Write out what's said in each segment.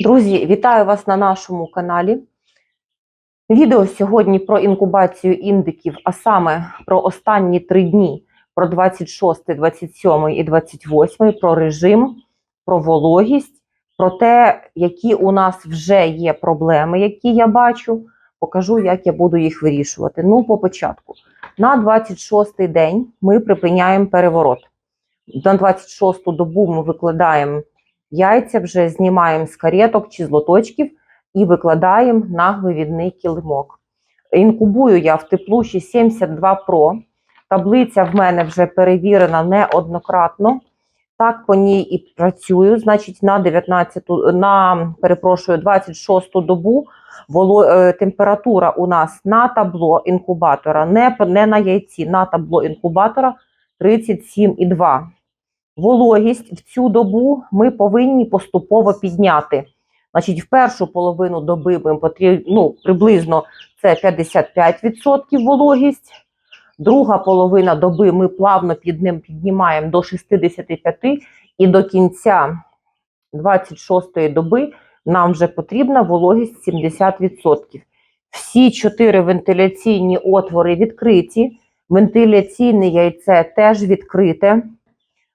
Друзі, вітаю вас на нашому каналі. Відео сьогодні про інкубацію індиків, а саме про останні три дні, про 26, 27 і 28, про режим, про вологість, про те, які у нас вже є проблеми, які я бачу. Покажу, як я буду їх вирішувати. Ну, по початку. На 26 день ми припиняємо переворот. На 26 добу ми викладаємо яйця, вже знімаємо з кареток чи з лоточків і викладаємо на вивідний килимок. Інкубую я в теплуші 72 Pro. Таблиця в мене вже перевірена неоднократно. Так по ній і працюю. Значить, на 19, на перепрошую, 26 добу воло, е, температура у нас на табло інкубатора, не, не на яйці, на табло інкубатора 37,2. Вологість в цю добу ми повинні поступово підняти. Значить, в першу половину доби ми потрібно ну, приблизно це 55% вологість. Друга половина доби ми плавно під ним піднімаємо до 65%, і до кінця 26-ї доби нам вже потрібна вологість 70%. Всі чотири вентиляційні отвори відкриті. Вентиляційне яйце теж відкрите.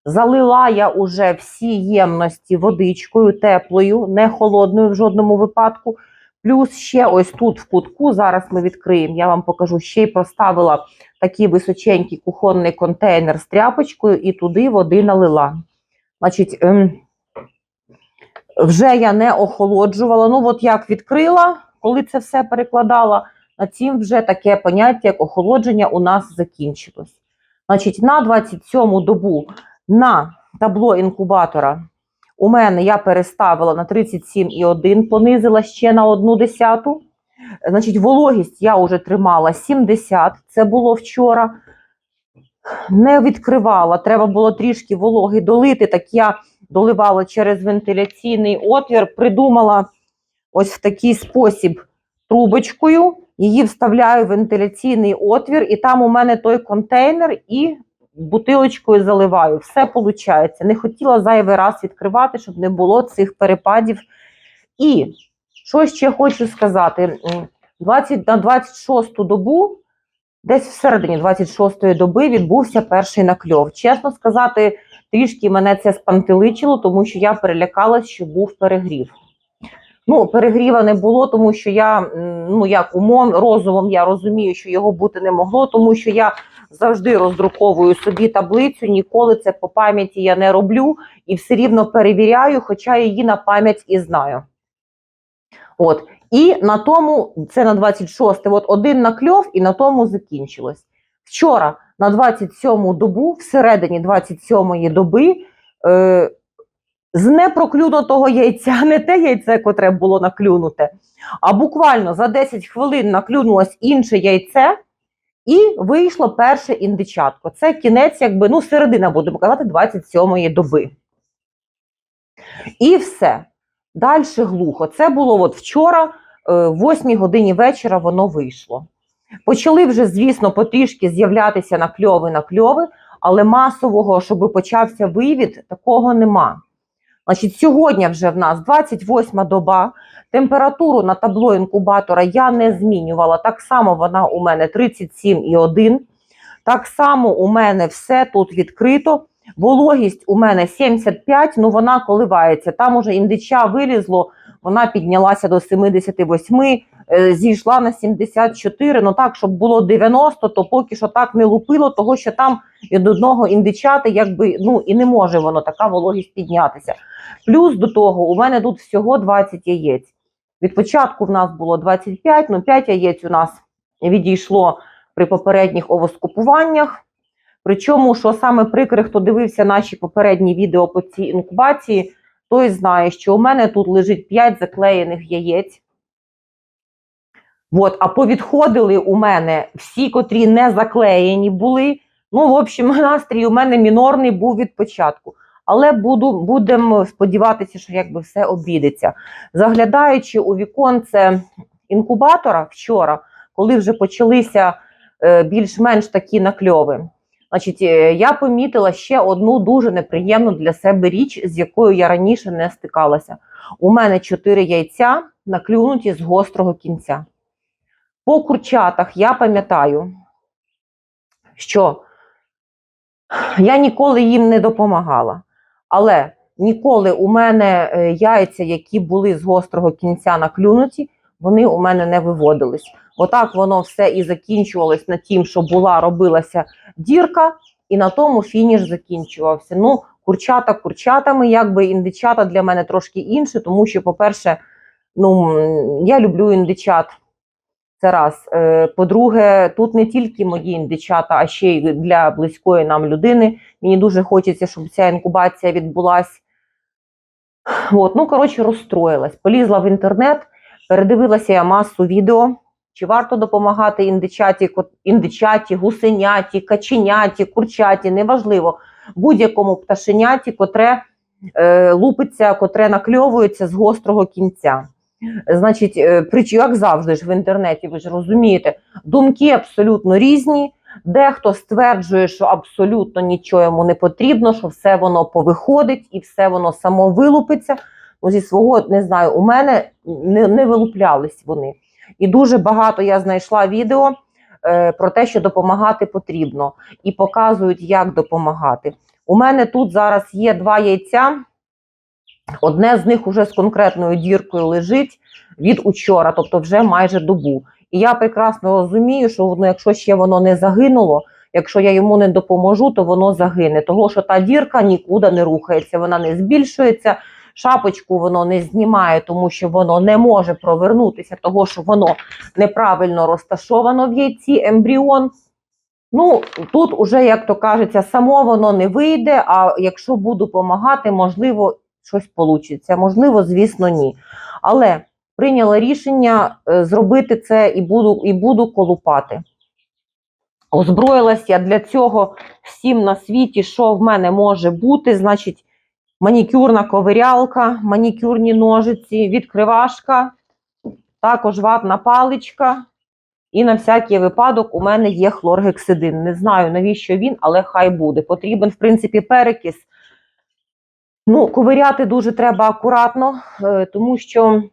Залила я уже всі ємності водичкою, теплою, не холодною в жодному випадку. Плюс ще ось тут в кутку, зараз ми відкриємо, я вам покажу, ще й поставила такий височенький кухонний контейнер з тряпочкою і туди води налила. Значить, ем, вже я не охолоджувала. Ну, от як відкрила, коли це все перекладала, на цім вже таке поняття, як охолодження, у нас закінчилось. Значить, на 27 добу на табло інкубатора у мене я переставила на 37,1, понизила ще на одну десяту. Значить, вологість я вже тримала 70, це було вчора. Не відкривала, треба було трішки вологи долити. Так я доливала через вентиляційний отвір, придумала ось в такий спосіб трубочкою. Її вставляю в вентиляційний отвір, і там у мене той контейнер, і бутилочкою заливаю. Все виходить. Не хотіла зайвий раз відкривати, щоб не було цих перепадів. І що ще хочу сказати: 20, на 26-ту добу, десь всередині 26-ї доби, відбувся перший накльов. Чесно сказати, трішки мене це спантеличило, тому що я перелякалась, що був перегрів. Ну, перегріва не було, тому що я, ну як умом, розумом я розумію, що його бути не могло, тому що я завжди роздруковую собі таблицю, ніколи це по пам'яті я не роблю і все рівно перевіряю, хоча її на пам'ять і знаю. От. І на тому, це на 26 от один накльов, і на тому закінчилось. Вчора на 27-му добу, всередині 27-ї доби, е, з непроклюнутого яйця, не те яйце, котре було наклюнуте, а буквально за 10 хвилин наклюнулось інше яйце, і вийшло перше індичатко. Це кінець, якби, ну, середина, будемо казати, 27-ї доби. І все. Далі глухо. Це було от вчора, в 8 годині вечора, воно вийшло. Почали вже, звісно, потрішки з'являтися накльови накльови, але масового, щоб почався вивід, такого нема. Значить, Сьогодні вже в нас 28 доба. Температуру на табло інкубатора я не змінювала. Так само вона у мене 37,1. Так само у мене все тут відкрито. Вологість у мене 75, ну вона коливається. Там уже індича вилізло, вона піднялася до 78, е, зійшла на 74. Ну так, щоб було 90, то поки що так не лупило, того що там від одного індичати, якби ну і не може воно така вологість піднятися. Плюс до того, у мене тут всього 20 яєць. Від початку в нас було 25, ну 5 яєць у нас відійшло при попередніх овоскупуваннях. Причому, що саме прикре, хто дивився наші попередні відео по цій інкубації, той знає, що у мене тут лежить 5 заклеєних яєць. От, а повідходили у мене всі, котрі не заклеєні були. Ну, в общем, настрій у мене мінорний був від початку. Але буду, будемо сподіватися, що якби все обійдеться. Заглядаючи у віконце інкубатора вчора, коли вже почалися е, більш-менш такі накльови. Значить, е, я помітила ще одну дуже неприємну для себе річ, з якою я раніше не стикалася. У мене чотири яйця наклюнуті з гострого кінця. По курчатах я пам'ятаю, що я ніколи їм не допомагала. Але ніколи у мене е, яйця, які були з гострого кінця наклюнуті, вони у мене не виводились. Отак воно все і закінчувалось на тім, що була, робилася дірка, і на тому фініш закінчувався. Ну, курчата курчатами, якби індичата для мене трошки інше, тому що, по-перше, ну, я люблю індичат. Це раз. Е, По-друге, тут не тільки мої індичата, а ще й для близької нам людини. Мені дуже хочеться, щоб ця інкубація відбулась. От, ну, коротше, розстроїлась. Полізла в інтернет, передивилася я масу відео. Чи варто допомагати індичаті, індичаті, гусеняті, каченяті, курчаті, неважливо, будь-якому пташеняті, котре е, лупиться, котре накльовується з гострого кінця. Значить, е, прич- як завжди ж в інтернеті, ви ж розумієте, думки абсолютно різні. Дехто стверджує, що абсолютно нічого йому не потрібно, що все воно повиходить і все воно само вилупиться. Ну, зі свого не знаю, у мене не, не вилуплялись вони. І дуже багато я знайшла відео е, про те, що допомагати потрібно, і показують, як допомагати. У мене тут зараз є два яйця. Одне з них уже з конкретною діркою лежить від учора, тобто вже майже добу. І я прекрасно розумію, що воно, якщо ще воно не загинуло, якщо я йому не допоможу, то воно загине. Того, що та дірка нікуди не рухається, вона не збільшується, шапочку воно не знімає, тому що воно не може провернутися, того, що воно неправильно розташовано в яйці ембріон. Ну, тут уже, як то кажеться, само воно не вийде, а якщо буду допомагати, можливо, щось вийде. Можливо, звісно, ні. Але прийняла рішення е, зробити це і буду, і буду колупати. Озброїлась я для цього всім на світі, що в мене може бути. Значить, манікюрна ковирялка, манікюрні ножиці, відкривашка, також ватна паличка. І на всякий випадок у мене є хлоргексидин. Не знаю, навіщо він, але хай буде. Потрібен, в принципі, перекис. Ну, ковиряти дуже треба акуратно, е, тому що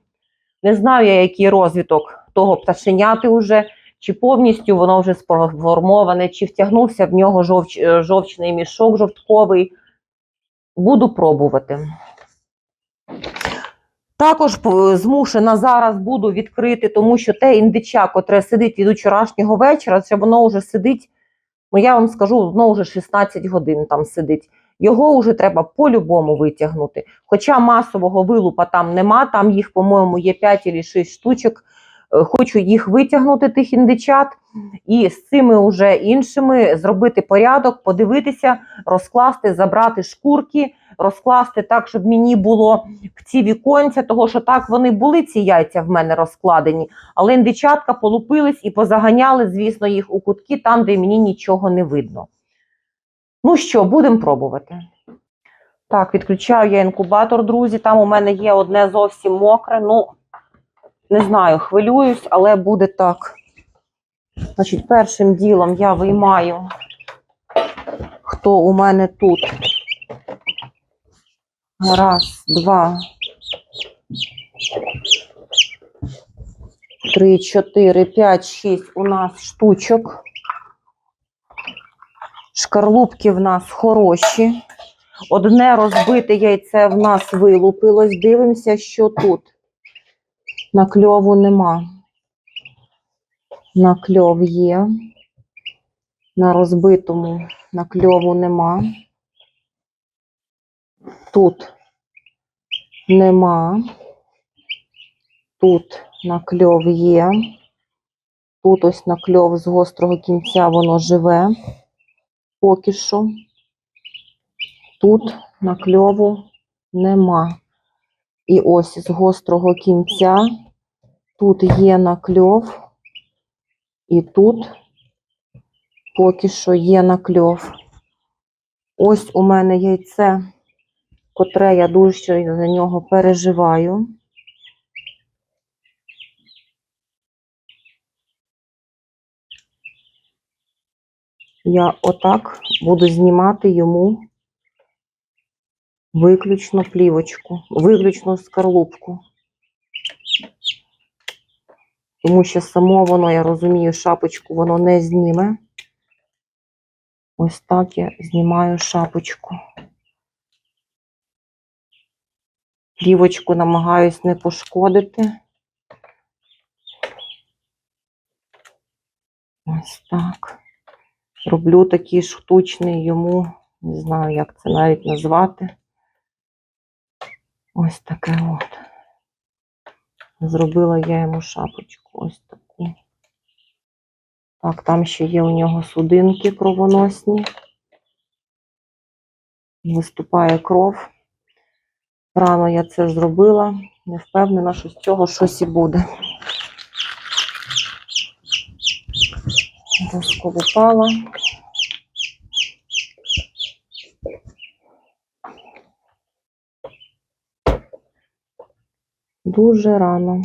не знаю я, який розвиток того пташеняти вже, чи повністю воно вже сформоване, чи втягнувся в нього жовч, жовчний мішок жовтковий. Буду пробувати. Також змушена зараз буду відкрити, тому що те індича, котре сидить від вчорашнього вечора, це воно вже сидить, ну я вам скажу, воно вже 16 годин там сидить. Його вже треба по-любому витягнути. Хоча масового вилупа там нема, там їх, по-моєму, є 5 чи 6 штучок. Хочу їх витягнути, тих індичат, і з цими вже іншими зробити порядок, подивитися, розкласти, забрати шкурки, розкласти так, щоб мені було в ці віконця, того що так вони були, ці яйця в мене розкладені, але індичатка полупились і позаганяли, звісно, їх у кутки, там, де мені нічого не видно. Ну що, будемо пробувати. Так, відключаю я інкубатор, друзі. Там у мене є одне зовсім мокре. Ну, не знаю, хвилююсь, але буде так. Значить, першим ділом я виймаю, хто у мене тут. Раз, два, три, чотири, п'ять, шість у нас штучок. Шкарлупки в нас хороші. Одне розбите яйце в нас вилупилось. Дивимося, що тут. Накльову нема. Накльов є. На розбитому накльову нема. Тут нема. Тут накльов є. Тут ось накльов з гострого кінця воно живе. Поки що. Тут накльову нема. І ось з гострого кінця тут є накльов, і тут поки що є накльов. Ось у мене яйце, котре я дуже за нього переживаю. Я отак буду знімати йому виключно плівочку, виключно скорлупку. Тому що само воно, я розумію, шапочку воно не зніме. Ось так я знімаю шапочку. Плівочку намагаюсь не пошкодити. Ось так. Роблю такий штучний йому, не знаю, як це навіть назвати. Ось таке от. Зробила я йому шапочку ось таку. Так, там ще є у нього судинки кровоносні. Виступає кров. Рано я це зробила. Не впевнена, що з цього щось і буде. Розколупала. Дуже рано.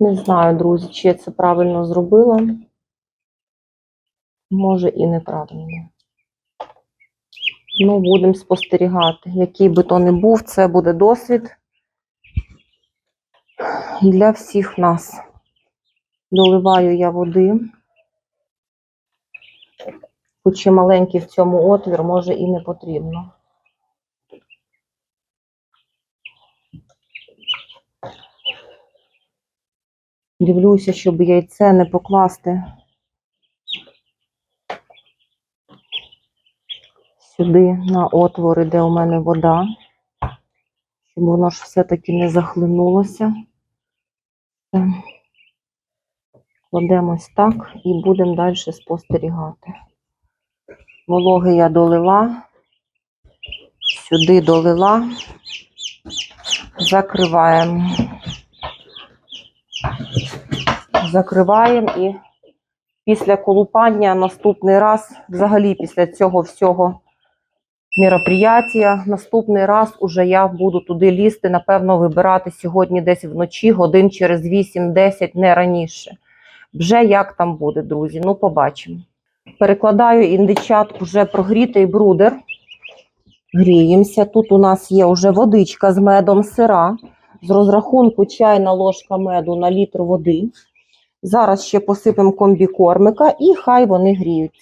Не знаю, друзі, чи я це правильно зробила. Може і неправильно. Ну, будемо спостерігати. Який би то не був, це буде досвід для всіх нас. Доливаю я води. Хоч і маленький в цьому отвір, може і не потрібно. Дивлюся, щоб яйце не покласти сюди на отвори, де у мене вода, щоб воно ж все-таки не захлинулося. Все. Кладемо ось так і будемо далі спостерігати. Вологи я долила, сюди долила, закриваємо. Закриваємо і після колупання наступний раз, взагалі після цього всього мероприятия, наступний раз уже я буду туди лізти, напевно, вибирати сьогодні десь вночі, годин через 8-10, не раніше. Вже як там буде, друзі, ну побачимо. Перекладаю індичат вже прогрітий брудер. Гріємося. Тут у нас є вже водичка з медом сира. З розрахунку чайна ложка меду на літр води. Зараз ще посипемо комбікормика і хай вони гріються.